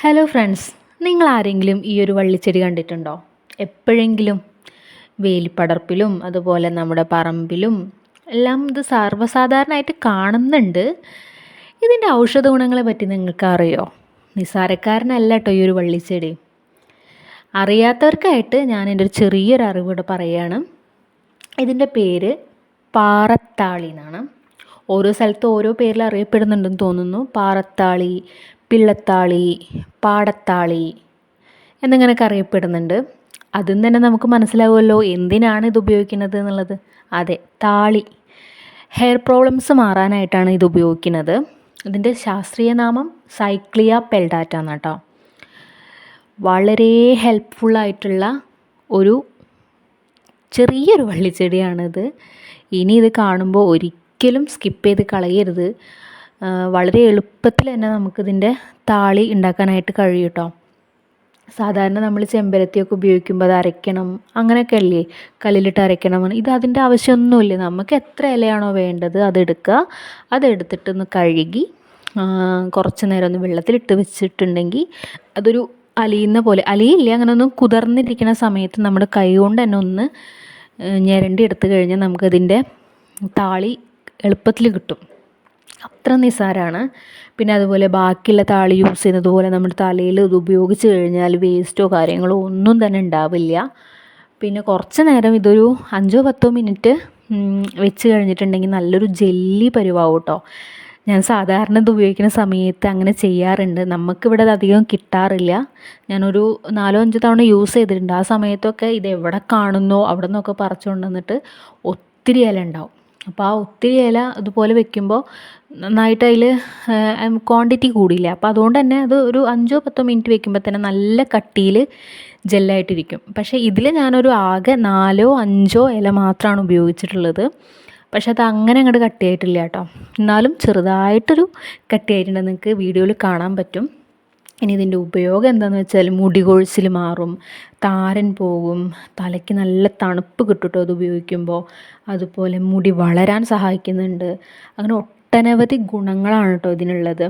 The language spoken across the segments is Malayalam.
ഹലോ ഫ്രണ്ട്സ് നിങ്ങൾ ആരെങ്കിലും ഈ ഒരു വള്ളിച്ചെടി കണ്ടിട്ടുണ്ടോ? എപ്പോഴെങ്കിലും വേലിപ്പടർപ്പിലും അതുപോലെ നമ്മുടെ പറമ്പിലും എല്ലാം ഇത് സർവസാധാരണമായിട്ട് കാണുന്നുണ്ട്. ഇതിന്റെ ഔഷധ ഗുണങ്ങളെ പറ്റി നിങ്ങൾക്ക് അറിയോ നിസാരക്കാരനല്ല കേട്ടോ ഈ ഒരു വള്ളിച്ചെടി. അറിയാത്തവർക്കായിട്ട് ഞാൻ എന്റെ ഒരു ചെറിയൊരു അറിവ് പറയുകയാണ്. ഇതിന്റെ പേര് പാറത്താളി എന്നാണ്. ഓരോ സ്ഥലത്ത് ഓരോ പേരിൽ അറിയപ്പെടുന്നുണ്ടെന്ന് തോന്നുന്നു. പാറത്താളി പിള്ളത്താളി പാടത്താളി എന്നിങ്ങനെയൊക്കെ അറിയപ്പെടുന്നുണ്ട്. അതും തന്നെ നമുക്ക് മനസ്സിലാവുമല്ലോ എന്തിനാണ് ഇത് ഉപയോഗിക്കുന്നത് എന്നുള്ളത്. അതെ താളി. ഹെയർ പ്രോബ്ലംസ് മാറാനായിട്ടാണ് ഇത് ഉപയോഗിക്കുന്നത്. ഇതിന്റെ ശാസ്ത്രീയ നാമം സൈക്ലിയ പെൽഡാറ്റ എന്നാട്ടോ വളരെ ഹെൽപ്ഫുള്ളായിട്ടുള്ള ഒരു ചെറിയൊരു വള്ളിച്ചെടിയാണിത്. ഇനി ഇത് കാണുമ്പോൾ ഒരിക്കലും സ്കിപ്പ് ചെയ്ത് കളയരുത്. വളരെ എളുപ്പത്തിൽ തന്നെ നമുക്കിതിന്റെ താളി ഉണ്ടാക്കാനായിട്ട് കഴിയും കേട്ടോ. സാധാരണ നമ്മൾ ചെമ്പരത്തിയൊക്കെ ഉപയോഗിക്കുമ്പോൾ അത് അരയ്ക്കണം അങ്ങനെയൊക്കെ അല്ലേ? കല്ലിലിട്ട് അരയ്ക്കണം ഇത് അതിന്റെ ആവശ്യമൊന്നുമില്ല. നമുക്ക് എത്ര ഇലയാണോ വേണ്ടത് അതെടുക്കുക അതെടുത്തിട്ട് ഒന്ന് കഴുകി കുറച്ച് നേരം ഒന്ന് വെള്ളത്തിലിട്ട് വെച്ചിട്ടുണ്ടെങ്കിൽ അതൊരു അലിയുന്ന പോലെ അലിയില്ല അങ്ങനെ ഒന്ന് കുതിർന്നിരിക്കുന്ന സമയത്ത് നമ്മുടെ കൈ കൊണ്ട് തന്നെ ഒന്ന് ഞരണ്ടി എടുത്തു കഴിഞ്ഞാൽ നമുക്കതിന്റെ താളി എളുപ്പത്തിൽ കിട്ടും. അത്ര നിസ്സാരമാണ് പിന്നെ അതുപോലെ ബാക്കിയുള്ള താളി യൂസ് ചെയ്യുന്നത് പോലെ നമ്മുടെ തലയിൽ ഇത് ഉപയോഗിച്ച് കഴിഞ്ഞാൽ വേസ്റ്റോ കാര്യങ്ങളോ ഒന്നും തന്നെ ഉണ്ടാവില്ല. പിന്നെ കുറച്ച് നേരം ഇതൊരു അഞ്ചോ പത്തോ മിനിറ്റ് വെച്ച് കഴിഞ്ഞിട്ടുണ്ടെങ്കിൽ നല്ലൊരു ജെല്ലി പരുവാവും കേട്ടോ ഞാൻ സാധാരണ ഇത് ഉപയോഗിക്കുന്ന സമയത്ത് അങ്ങനെ ചെയ്യാറുണ്ട്. നമുക്കിവിടെ അത് അധികം കിട്ടാറില്ല. ഞാനൊരു നാലോ അഞ്ചോ തവണ യൂസ് ചെയ്തിട്ടുണ്ട്. ആ സമയത്തൊക്കെ ഇത് എവിടെ കാണുന്നോ അവിടെ നിന്നൊക്കെ പറിച്ചുകൊണ്ട് വന്നിട്ട് ഒത്തിരി ഇല ഉണ്ടാവും. അപ്പോൾ ആ ഒത്തിരി ഇല ഇതുപോലെ വെക്കുമ്പോൾ നന്നായിട്ട് അതിൽ ക്വാണ്ടിറ്റി കൂടിയില്ല. അപ്പോൾ അതുകൊണ്ട് തന്നെ അത് ഒരു അഞ്ചോ പത്തോ മിനിറ്റ് വെക്കുമ്പോൾ തന്നെ നല്ല കട്ടിയിൽ ജെല്ലായിട്ടിരിക്കും. പക്ഷേ ഇതിൽ ഞാനൊരു ആകെ നാലോ അഞ്ചോ ഇല മാത്രമാണ് ഉപയോഗിച്ചിട്ടുള്ളത്. പക്ഷേ അത് അങ്ങനെ അങ്ങോട്ട് കട്ടിയായിട്ടില്ല കേട്ടോ. എന്നാലും ചെറുതായിട്ടൊരു കട്ടിയായിട്ടുണ്ട്. നിങ്ങൾക്ക് വീഡിയോയിൽ കാണാൻ പറ്റും. ഇനി ഇതിന്റെ ഉപയോഗം എന്താണെന്ന് വെച്ചാൽ മുടി കൊഴിച്ചിൽ മാറും താരൻ പോകും തലയ്ക്ക് നല്ല തണുപ്പ് കിട്ടും അത് ഉപയോഗിക്കുമ്പോൾ. അതുപോലെ മുടി വളരാൻ സഹായിക്കുന്നുണ്ട്. അങ്ങനെ ഒട്ടനവധി ഗുണങ്ങളാണ് കേട്ടോ ഇതിനുള്ളത്.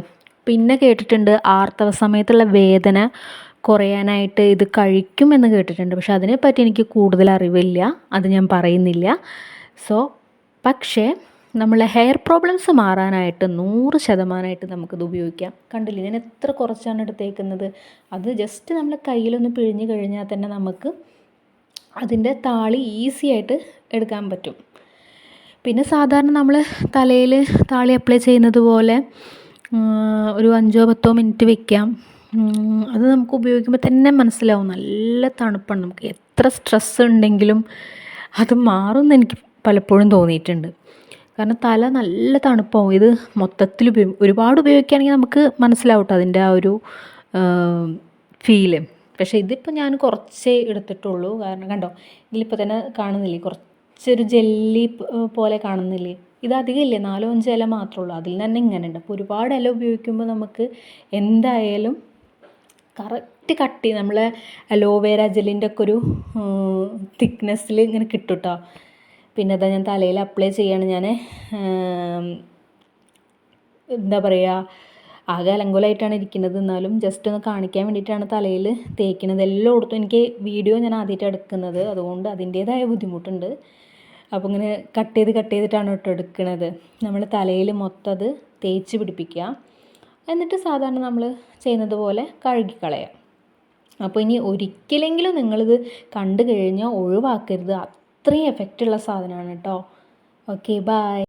പിന്നെ കേട്ടിട്ടുണ്ട് ആർത്തവ സമയത്തുള്ള വേദന കുറയാനായിട്ട് ഇത് കഴിക്കും എന്ന് കേട്ടിട്ടുണ്ട്. പക്ഷെ അതിനെപ്പറ്റി എനിക്ക് കൂടുതൽ അറിവില്ല. അത് ഞാൻ പറയുന്നില്ല. സോ പക്ഷേ നമ്മളെ ഹെയർ പ്രോബ്ലംസ് മാറാനായിട്ട് നൂറ് ശതമാനമായിട്ട് നമുക്കിത് ഉപയോഗിക്കാം. കണ്ടില്ലേ? ഞാൻ എത്ര കുറച്ചാണ് എടുത്തേക്കുന്നത്? അത് ജസ്റ്റ് നമ്മൾ കയ്യിലൊന്ന് പിഴിഞ്ഞ് കഴിഞ്ഞാൽ തന്നെ നമുക്ക് അതിന്റെ താളി ഈസി ആയിട്ട് എടുക്കാൻ പറ്റും. പിന്നെ സാധാരണ നമ്മൾ തലയിൽ താളി അപ്ലൈ ചെയ്യുന്നത് പോലെ ഒരു അഞ്ചോ പത്തോ മിനിറ്റ് വെക്കാം. അത് നമുക്ക് ഉപയോഗിക്കുമ്പോൾ തന്നെ മനസ്സിലാവും. നല്ല തണുപ്പാണ്. നമുക്ക് എത്ര സ്ട്രെസ് ഉണ്ടെങ്കിലും അത് മാറുമെന്ന് എനിക്ക് പലപ്പോഴും തോന്നിയിട്ടുണ്ട്. കാരണം തല നല്ല തണുപ്പാവും. ഇത് മൊത്തത്തിൽ ഉപയോഗി ഒരുപാട് ഉപയോഗിക്കുകയാണെങ്കിൽ നമുക്ക് മനസ്സിലാവും അതിന്റെ ആ ഒരു ഫീൽ പക്ഷേ ഇതിപ്പോൾ ഞാൻ കുറച്ചേ എടുത്തിട്ടുള്ളൂ. കാരണം കണ്ടോ ഇതിലിപ്പോൾ തന്നെ കാണുന്നില്ലേ? കുറച്ചൊരു ജെല്ലി പോലെ കാണുന്നില്ലേ? ഇത് അധികം ഇല്ലേ? നാലോ അഞ്ചോ ഇല മാത്രമേ ഉള്ളൂ. അതിൽ തന്നെ ഇങ്ങനെ ഉണ്ട്. അപ്പോൾ ഒരുപാട് ഇല ഉപയോഗിക്കുമ്പോൾ നമുക്ക് എന്തായാലും കറക്റ്റ് കട്ടി നമ്മളെ അലോവേര ജെല്ലിന്റെ ഒക്കെ ഒരു തിക്നെസ്സിൽ ഇങ്ങനെ കിട്ടും കേട്ടോ പിന്നെ അതാ ഞാൻ തലയിൽ അപ്ലൈ ചെയ്യാണ് ഞാൻ എന്താ പറയുക ആകെ അലങ്കോലമായിട്ടാണ് ഇരിക്കുന്നത്. എന്നാലും ജസ്റ്റ് ഒന്ന് കാണിക്കാൻ വേണ്ടിയിട്ടാണ് തലയിൽ തേക്കുന്നത്. എല്ലായിടത്തും എനിക്ക് വീഡിയോ ഞാൻ ആദ്യമായിട്ട് എടുക്കുന്നത്. അതുകൊണ്ട് അതിന്റേതായ ബുദ്ധിമുട്ടുണ്ട്. അപ്പോൾ ഇങ്ങനെ കട്ട് ചെയ്ത് കട്ട് ചെയ്തിട്ടാണ് കേട്ടോ എടുക്കുന്നത് നമ്മൾ തലയിൽ മൊത്തം അത് തേച്ച് പിടിപ്പിക്കുക. എന്നിട്ട് സാധാരണ നമ്മൾ ചെയ്യുന്നത് പോലെ കഴുകിക്കളയാം. അപ്പോൾ ഇനി ഒരിക്കലെങ്കിലും നിങ്ങളിത് കണ്ടു കഴിഞ്ഞാൽ ഒഴിവാക്കരുത്. അത്രയും എഫക്റ്റുള്ള സാധനമാണ് കേട്ടോ ഓക്കെ ബായ്